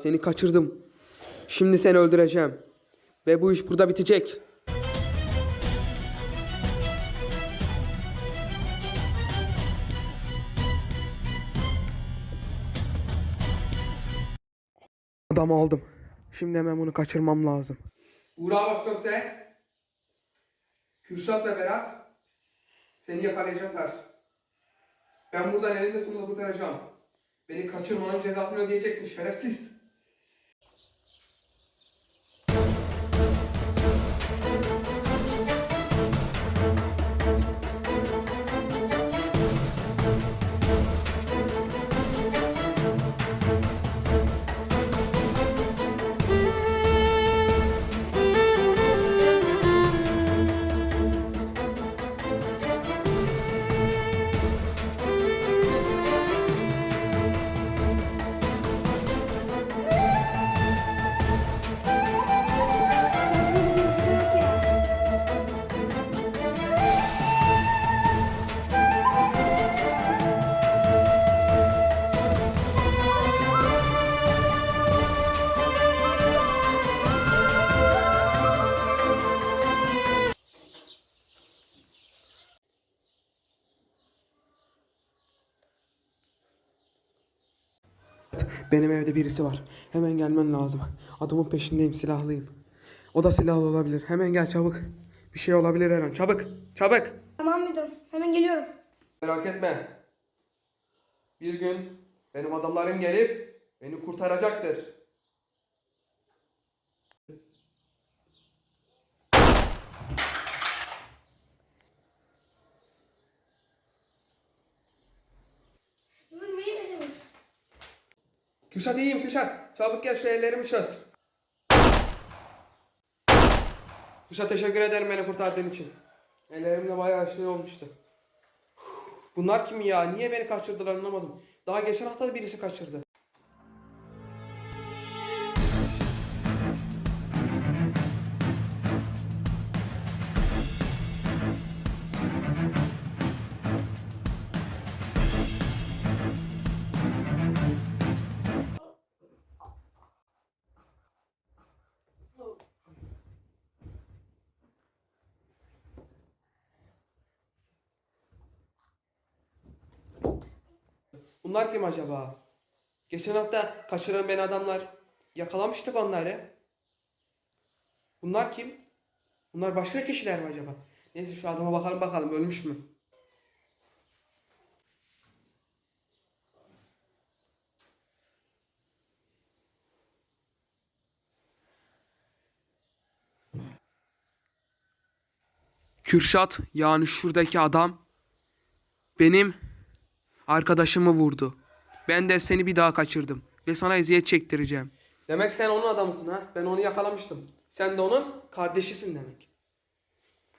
Seni kaçırdım. Şimdi seni öldüreceğim. Ve bu iş burada bitecek. Adamı aldım. Şimdi hemen bunu kaçırmam lazım. Uğra Başkomiser. Kürşat ve Berat. Seni yakalayacaklar. Ben buradan elinde sonunda kurtaracağım. Beni kaçırmanın cezasını ödeyeceksin şerefsiz. Benim evde birisi var. Hemen gelmen lazım. Adamın peşindeyim, silahlıyım. O da silahlı olabilir. Hemen gel çabuk. Bir şey olabilir her an. Çabuk, çabuk. Tamam müdürüm. Hemen geliyorum. Merak etme. Bir gün benim adamlarım gelip beni kurtaracaktır. Müdürüm iyi misiniz? Kürşat iyiyim Kürşat. Çabuk gel şu ellerimi çöz. Kürşat teşekkür ederim beni kurtardığın için. Ellerimde bayağı şey olmuştu. Bunlar kim ya? Niye beni kaçırdılar anlamadım. Daha geçen hafta da birisi kaçırdı. Bunlar kim acaba? Geçen hafta kaçıran beni adamlar yakalamıştık onları. Bunlar kim? Bunlar başka kişiler mi acaba? Neyse şu adama bakalım bakalım ölmüş mü? Kürşat yani şuradaki adam benim arkadaşımı vurdu. Ben de seni bir daha kaçırdım ve sana eziyet çektireceğim. Demek sen onun adamısın ha? Ben onu yakalamıştım. Sen de onun kardeşisin demek.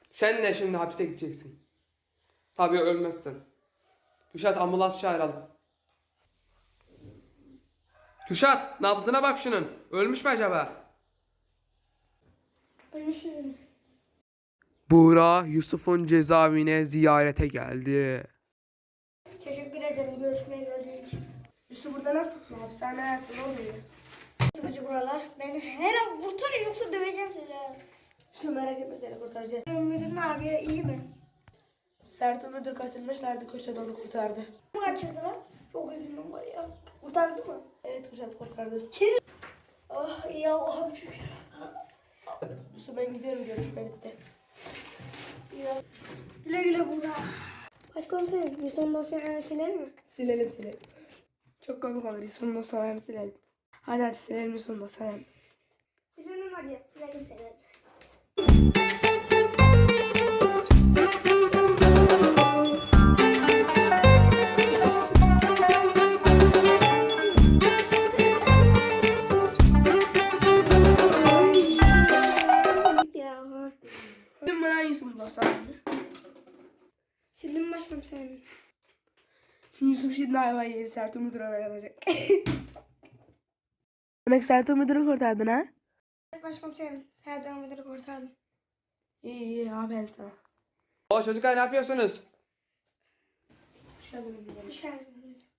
Sen de şimdi hapse gideceksin. Tabii ölmezsin. Kürşat ambulans çağıralım. Kürşat nabzına bak şunun. Ölmüş mü acaba? Ölmüş müdürüm. Buğra Yusuf'un cezaevine ziyarete geldi. Teşekkür ederim görüşmeye geldiğin için. Yusuf burada nasılsın? Hapishane hayatı ne oluyor? Sıkıcı buralar. Beni her an kurtarın yoksa döveceğim sizi. Yusuf merak etme seni kurtaracağız. Müdür ne yapıyor? İyi mi? Sertu müdür kaçırmışlardı köşede onu kurtardı. Kim kaçırdı lan? Çok üzüldüm var ya. Kurtardı mı? Evet Kuşat kurtardı. Ah iyi Allah'ım şükür. Yusuf ben gidiyorum görüşme bitti. Ya. Güle güle burada. Başkomiserim bir son dosyanı siler mi? Silelim silelim. Çok komik olur. Yusuf'un dosyalarını silelim. Hadi hadi silelim Yusuf'un dosyalarını. Silelim hadi. Silelim silelim. Yusuf sen. Yusuf şimdi ayva yedi. Sertum müdür oraya alacak. Demek Sertum müdürü kurtardın ha? Evet başkomiserim. Sertum müdürü kurtardım. İyi iyi aferin sana. O çocuklar ne yapıyorsunuz? Hoş geldiniz. Hoş geldiniz.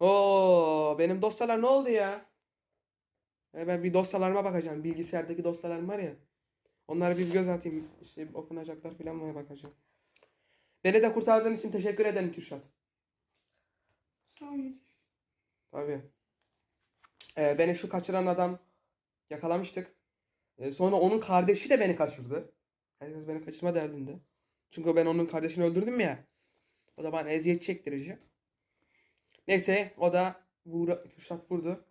Oo benim dosyalar ne oldu ya? E, ben bir dosyalarıma bakacağım. Bilgisayardaki dosyalarım var ya. Onlara bir göz atayım. İşte okunacaklar falan mı bakacağım. Beni de kurtardığın için teşekkür ederim Kürşat. Tamam. Tabii. Ee, beni şu kaçıran adam yakalamıştık. Ee, sonra onun kardeşi de beni kaçırdı. Herkes beni kaçırma derdinde. Çünkü ben onun kardeşini öldürdüm ya. O da bana eziyet çektirecek. Neyse o da vura, Kürşat vurdu.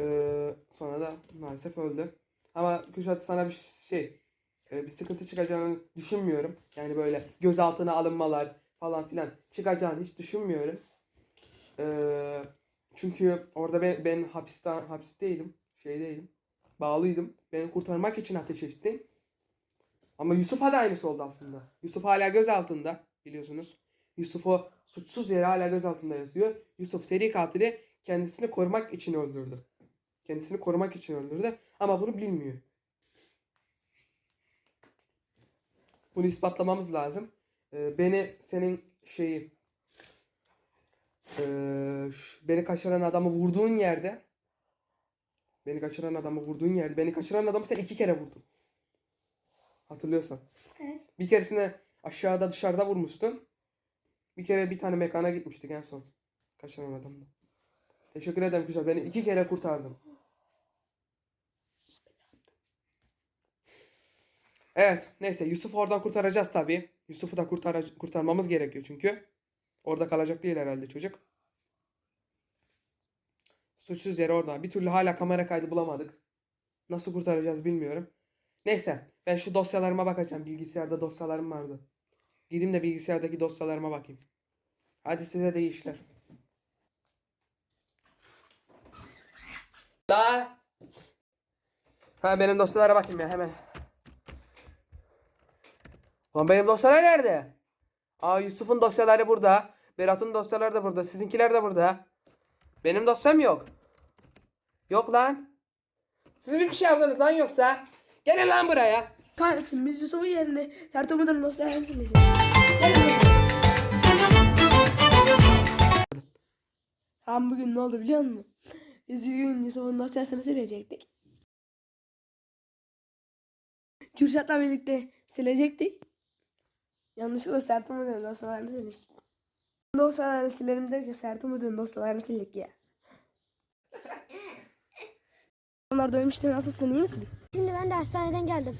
Ee, sonra da maalesef öldü. Ama Kürşat sana bir şey e, bir sıkıntı çıkacağını düşünmüyorum. Yani böyle gözaltına alınmalar falan filan çıkacağını hiç düşünmüyorum. Ee, çünkü orada ben, ben hapiste, hapisteydim. Şey değilim. Bağlıydım. Beni kurtarmak için ateş ettin. Ama Yusuf'a da aynısı oldu aslında. Yusuf hala gözaltında biliyorsunuz. Yusuf'u suçsuz yere hala gözaltında yazıyor. Yusuf seri katili kendisini korumak için öldürdü. Kendisini korumak için öldürdü. Ama bunu bilmiyor. Bunu ispatlamamız lazım. Ee, beni senin şeyi ş- beni kaçıran adamı vurduğun yerde beni kaçıran adamı vurduğun yerde beni kaçıran adamı sen iki kere vurdun. Hatırlıyorsan. Evet. Bir keresine aşağıda dışarıda vurmuştun. Bir kere bir tane mekana gitmiştik en son. Kaçıran adamla. Teşekkür ederim kuşlar. Beni iki kere kurtardın. Evet. Neyse Yusuf oradan kurtaracağız tabii. Yusuf'u da kurtara- kurtarmamız gerekiyor çünkü. Orada kalacak değil herhalde çocuk. Suçsuz yere orada. Bir türlü hala kamera kaydı bulamadık. Nasıl kurtaracağız bilmiyorum. Neyse ben şu dosyalarıma bakacağım. Bilgisayarda dosyalarım vardı. Gideyim de bilgisayardaki dosyalarıma bakayım. Hadi size de iyi işler. Da. Ha benim dosyalara bakayım ya hemen. Lan benim dosyalar nerede? Aa Yusuf'un dosyaları burada. Berat'ın dosyaları da burada. Sizinkiler de burada. Benim dosyam yok. Yok lan. Siz bir şey yaptınız lan yoksa. Gelin lan buraya. Kahretsin biz Yusuf'un yerine Sert Umut'un dosyalarını sileceğiz. Tam bugün ne oldu biliyor musun? Biz bir gün Yusuf'un dosyasını silecektik. Kürşat'la birlikte silecektik. Yanlışlıkla Sert Umut'un dosyalarını sildik. Dosyalarını silelim derken Sert Umut'un dosyalarını sildik ya. Onlar dönmüştü nasılsın iyi misin? Şimdi ben de hastaneden geldim.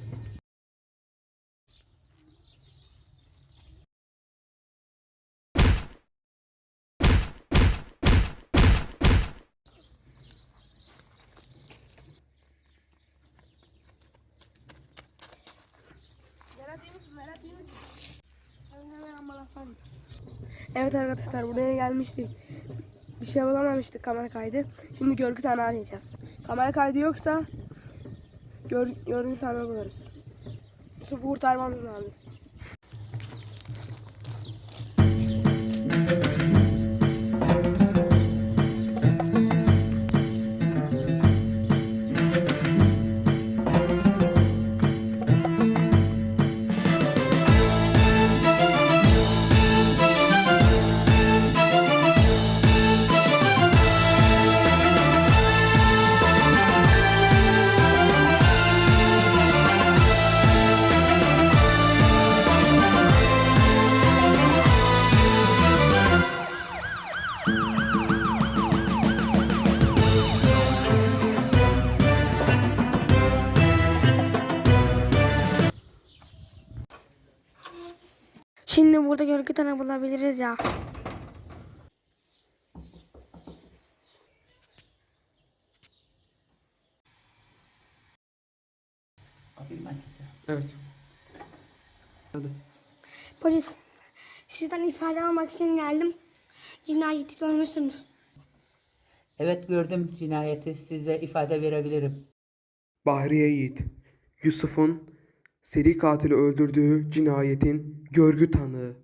Evet arkadaşlar buraya gelmiştik. Bir şey bulamamıştık kamera kaydı. Şimdi görgü tanığı arayacağız. Kamera kaydı yoksa gör, görgü tanığı buluruz. Yusuf'u kurtarmamız lazım. Şimdi burada görgü tanığı bulabiliriz ya. Evet. Hadi. Polis. Sizden ifade almak için geldim. Cinayeti görmüşsünüz. Evet gördüm cinayeti size ifade verebilirim. Bahriye Yiğit. Yusuf'un seri katili öldürdüğü cinayetin görgü tanığı.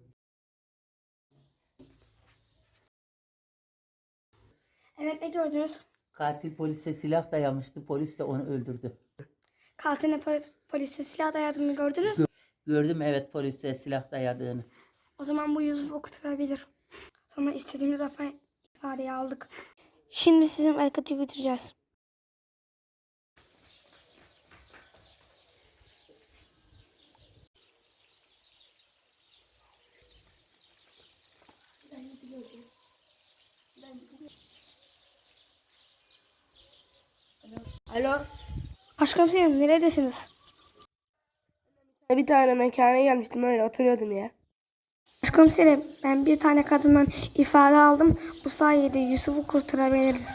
Evet ne gördünüz? Katil polise silah dayamıştı polis de onu öldürdü. Katiline polis, polise silah dayadığını gördünüz. Gördüm evet polise silah dayadığını. O zaman bu Yusuf okutulabilir. Sonra istediğimiz ifa- ifadeyi aldık. Şimdi sizi Merkat'a götüreceğiz. Alo. Başkomiserim neredesiniz? Bir tane mekana gelmiştim öyle oturuyordum ya. Başkomiserim ben bir tane kadından ifade aldım. Bu sayede Yusuf'u kurtarabiliriz.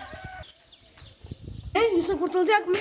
Ne? Yusuf kurtulacak mı?